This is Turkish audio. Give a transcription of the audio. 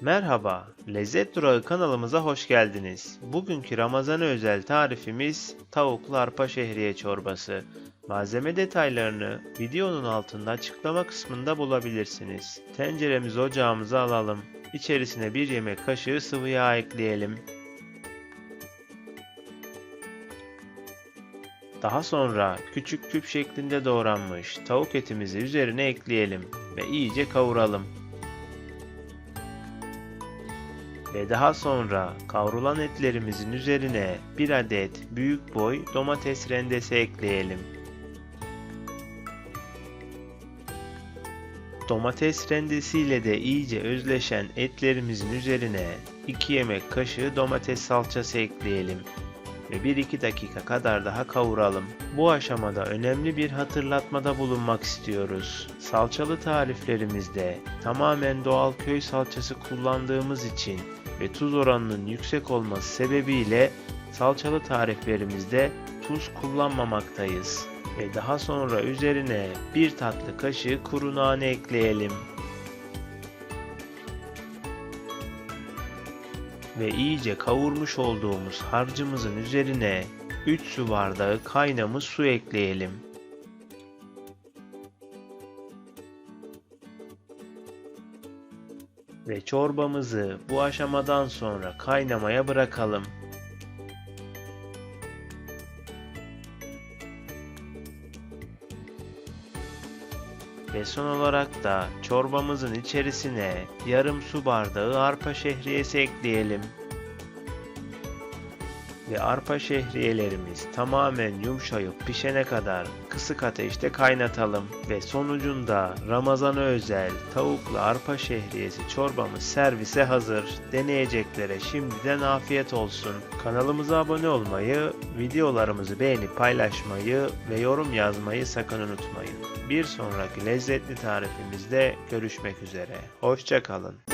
Merhaba, Lezzet Durağı kanalımıza hoş geldiniz. Bugünkü Ramazan'a özel tarifimiz tavuklu arpa şehriye çorbası. Malzeme detaylarını videonun altında açıklama kısmında bulabilirsiniz. Tenceremizi ocağımıza alalım. İçerisine bir yemek kaşığı sıvı yağ ekleyelim. Daha sonra küçük küp şeklinde doğranmış tavuk etimizi üzerine ekleyelim ve iyice kavuralım. Ve daha sonra kavrulan etlerimizin üzerine bir adet büyük boy domates rendesi ekleyelim. Domates rendesiyle de iyice özleşen etlerimizin üzerine 2 yemek kaşığı domates salçası ekleyelim ve 1-2 dakika kadar daha kavuralım. Bu aşamada önemli bir hatırlatmada bulunmak istiyoruz. Salçalı tariflerimizde tamamen doğal köy salçası kullandığımız için ve tuz oranının yüksek olması sebebiyle salçalı tariflerimizde tuz kullanmamaktayız. Ve daha sonra üzerine bir tatlı kaşığı kuru nane ekleyelim. Ve iyice kavurmuş olduğumuz harcımızın üzerine 3 su bardağı kaynamış su ekleyelim. Ve çorbamızı bu aşamadan sonra kaynamaya bırakalım. Ve son olarak da çorbamızın içerisine yarım su bardağı arpa şehriyesi ekleyelim. Ve arpa şehriyelerimiz tamamen yumuşayıp pişene kadar kısık ateşte kaynatalım. Ve sonucunda Ramazan'a özel tavuklu arpa şehriyesi çorbamız servise hazır. Deneyeceklere şimdiden afiyet olsun. Kanalımıza abone olmayı, videolarımızı beğenip paylaşmayı ve yorum yazmayı sakın unutmayın. Bir sonraki lezzetli tarifimizde görüşmek üzere. Hoşçakalın.